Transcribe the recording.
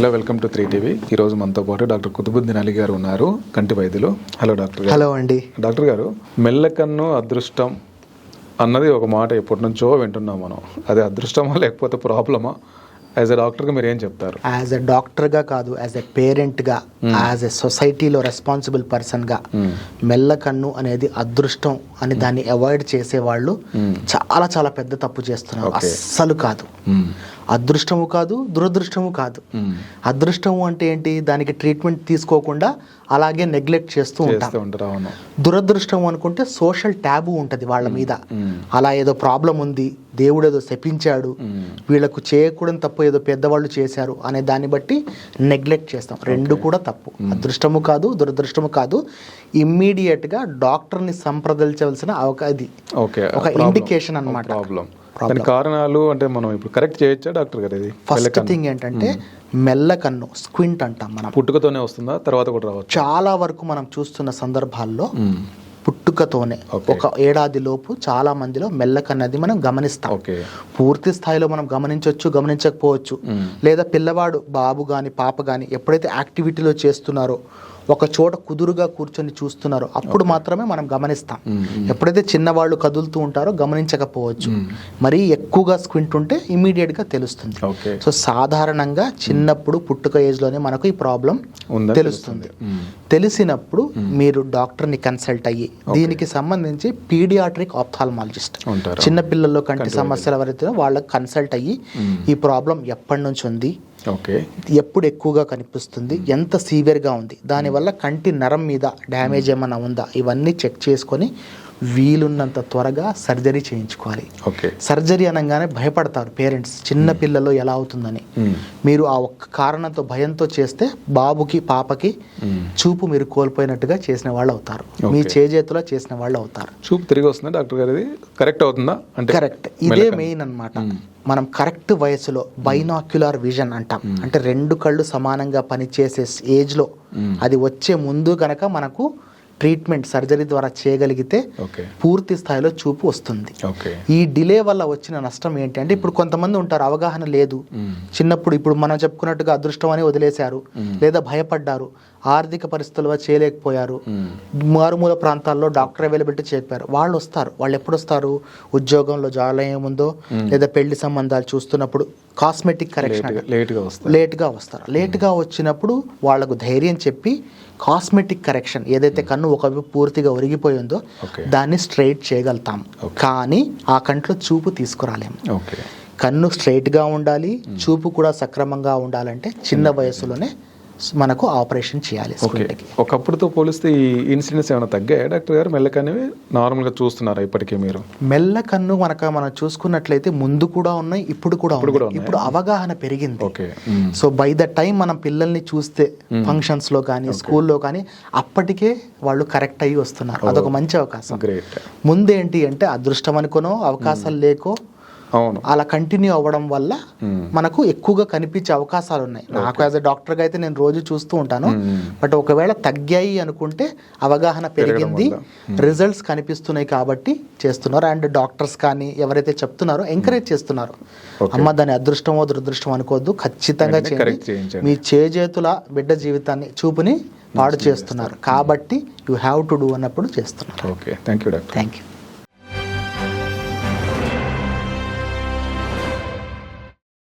Hello welcome to three TV ఈరోజు మనతో పాటు డాక్టర్ కుతుబుద్దీన్ అలీ గారు ఉన్నారు కంటి వైద్యులు. హలో డాక్టర్ హలో అండి. డాక్టర్ గారు మెల్లకన్ను అదృష్టం అన్నది ఒక మాట ఎప్పటి నుంచో వింటున్నాం మనం. అది అదృష్టమా లేకపోతే ప్రాబ్లమా? యాజ్ ఎ డాక్టర్గా మీరు ఏం చెప్తారు? యాజ్ ఎ డాక్టర్గా కాదు యాజ్ ఎ పేరెంట్గా యాజ్ ఎ సొసైటీలో రెస్పాన్సిబుల్ పర్సన్గా మెల్లకన్ను అనేది అదృష్టం అని దాన్ని అవాయిడ్ చేసేవాళ్ళు చాలా చాలా పెద్ద తప్పు చేస్తున్నారు. అస్సలు కాదు. అదృష్టము కాదు దురదృష్టము కాదు. అదృష్టము అంటే ఏంటి? దానికి ట్రీట్మెంట్ తీసుకోకుండా అలాగే నెగ్లెక్ట్ చేస్తూ ఉంటాం. దురదృష్టం అనుకుంటే సోషల్ ట్యాబు ఉంటుంది వాళ్ళ మీద. అలా ఏదో ప్రాబ్లం ఉంది దేవుడు ఏదో శపించాడు వీళ్ళకు చేయకూడని తప్పు ఏదో పెద్దవాళ్ళు చేశారు అనే దాన్ని బట్టి నెగ్లెక్ట్ చేస్తాం. రెండు కూడా తప్పు. అదృష్టము కాదు దురదృష్టము కాదు. ఇమ్మీడియట్గా డాక్టర్ని సంప్రదించవలసిన అవకా ఇది. ఓకే. ఒక ఇండికేషన్ అన్నమాట. ప్రాబ్లం కారణాలు అంటే మనం ఇప్పుడు కరెక్ట్ చేయొచ్చా డాక్టర్ గారు ఇది? ఫస్ట్ థింగ్ ఏంటంటే మెల్లకన్ను స్క్వింట్ అంటాం మనం. పుట్టుకతోనే వస్తుందా? తర్వాత కూడా రావచ్చు? చాలా వరకు మనం చూస్తున్న సందర్భాల్లో పుట్టుకతోనే. ఒక ఏడాది లోపు చాలా మందిలో మెల్లకన్నది మనం గమనిస్తాం. పూర్తి స్థాయిలో మనం గమనించవచ్చు గమనించకపోవచ్చు. లేదా పిల్లవాడు బాబు కానీ పాప కానీ ఎప్పుడైతే యాక్టివిటీలో చేస్తున్నారో ఒక చోట కుదురుగా కూర్చొని చూస్తున్నారో. అప్పుడు మాత్రమే మనం గమనిస్తాం. ఎప్పుడైతే చిన్నవాళ్ళు కదులుతూ ఉంటారో గమనించకపోవచ్చు. మరీ ఎక్కువగా స్క్వింట్ ఉంటే immediate గా తెలుస్తుంది సో సాధారణంగా చిన్నప్పుడు పుట్టుక ఏజ్లోనే మనకు ఈ ప్రాబ్లం తెలుస్తుంది. తెలిసినప్పుడు మీరు డాక్టర్ని కన్సల్ట్ అయ్యి దీనికి సంబంధించి పీడియాట్రిక్ ఆప్థాల్మాలజిస్ట్ చిన్న పిల్లల్లో కంటి సమస్యలు ఎవరైతే వాళ్ళకి కన్సల్ట్ అయ్యి ఈ ప్రాబ్లం ఎప్పటి నుంచి ఉంది? ఓకే. ఎప్పుడు ఎక్కువగా కనిపిస్తుంది ఎంత సివియర్గా ఉంది దానివల్ల కంటి నరం మీద డ్యామేజ్ ఏమైనా ఉందా ఇవన్నీ చెక్ చేసుకొని వీలున్నంత త్వరగా సర్జరీ చేయించుకోవాలి. ఓకే. సర్జరీ అనగానే భయపడతారు పేరెంట్స్ చిన్న పిల్లలు ఎలా అవుతుందని. మీరు ఆ ఒక్క కారణంతో భయంతో చేస్తే బాబుకి పాపకి చూపు మీరు కోల్పోయినట్టుగా చేసిన వాళ్ళు అవుతారు. మీ చేజేతులో చేసిన వాళ్ళు అవుతారు. చూపు తిరిగి వస్తుందా డాక్టర్ గారు ఇది కరెక్ట్ అవుతుందా? అంటే కరెక్ట్. ఇదే మెయిన్ అన్నమాట. మనం కరెక్ట్ వయసులో బైనాక్యులర్ విజన్ అంటాం. అంటే రెండు కళ్ళు సమానంగా పనిచేసే ఏజ్లో అది వచ్చే ముందు గనక మనకు ట్రీట్మెంట్ సర్జరీ ద్వారా చేయగలిగితే పూర్తి స్థాయిలో చూపు వస్తుంది. ఈ డిలే వల్ల వచ్చిన నష్టం ఏంటి అంటే ఇప్పుడు కొంతమంది ఉంటారు అవగాహన లేదు. చిన్నప్పుడు ఇప్పుడు మనం చెప్పుకున్నట్టుగా అదృష్టం అని వదిలేశారు లేదా భయపడ్డారు. ఆర్థిక పరిస్థితుల చేయలేకపోయారు. మారుమూల ప్రాంతాల్లో డాక్టర్ అవైలబిలిటీ చెప్పారు వాళ్ళు వస్తారు. వాళ్ళు ఎప్పుడు వస్తారు? ఉద్యోగంలో జాయిన్ ముందో లేదా పెళ్ళి సంబంధాలు చూస్తున్నప్పుడు కాస్మెటిక్ కరెక్షన్ లేట్గా వస్తుంది లేట్గా వస్తారు. లేట్గా వచ్చినప్పుడు వాళ్ళకు ధైర్యం చెప్పి కాస్మెటిక్ కరెక్షన్ ఏదైతే కన్ను ఒకవైపు పూర్తిగా ఒరిగిపోయి ఉందో ఓకే. దాన్ని స్ట్రైట్ చేయగలుగుతాం. కానీ ఆ కంట్లో చూపు తీసుకురాలేము. కన్ను స్ట్రైట్గా ఉండాలి. చూపు కూడా సక్రమంగా ఉండాలంటే చిన్న వయసులోనే మనకు ఆపరేషన్ చేయాలి. ఒకప్పుడుతో పోలిస్తే ఈ ఇన్సిడెంట్స్ ఏమైనా తగ్గాయా? డాక్టర్ గారు మెల్లకనేవి నార్మల్గా చూస్తున్నారా ఇప్పటికీ మీరు? మెల్ల కన్ను మనక మనం చూసుకున్నట్లయితే ముందు కూడా ఉన్నాయి ఇప్పుడు కూడా? ఇప్పుడు అవగాహన పెరిగింది. Okay so by the time మనం పిల్లల్ని చూస్తే ఫంక్షన్స్లో కానీ స్కూల్లో కానీ అప్పటికే వాళ్ళు కరెక్ట్ అయ్యి వస్తున్నారు. అదొక మంచి అవకాశం. ముందేంటి అంటే అదృష్టం అనుకోనో అవకాశాలు లేకో అవును. అలా కంటిన్యూ అవ్వడం వల్ల మనకు ఎక్కువగా కనిపించే అవకాశాలు ఉన్నాయి. నాకు యాజ్ ఎ డాక్టర్గా అయితే నేను రోజు చూస్తూ ఉంటాను. బట్ ఒకవేళ తగ్గాయి అనుకుంటే అవగాహన పెరిగింది. రిజల్ట్స్ కనిపిస్తున్నాయి కాబట్టి చేస్తున్నారు. అండ్ డాక్టర్స్ కానీ ఎవరైతే చెప్తున్నారో ఎంకరేజ్ చేస్తున్నారు. అమ్మ దాని అదృష్టమో దురదృష్టం అనుకోవద్దు. ఖచ్చితంగా చేయండి. మీ చేజేతుల బిడ్డ జీవితాన్ని చూపుని పాడు చేస్తున్నారు. కాబట్టి యూ హ్యావ్ టు డూ అన్నప్పుడు చేస్తున్నారు. Okay. Thank you doctor thank you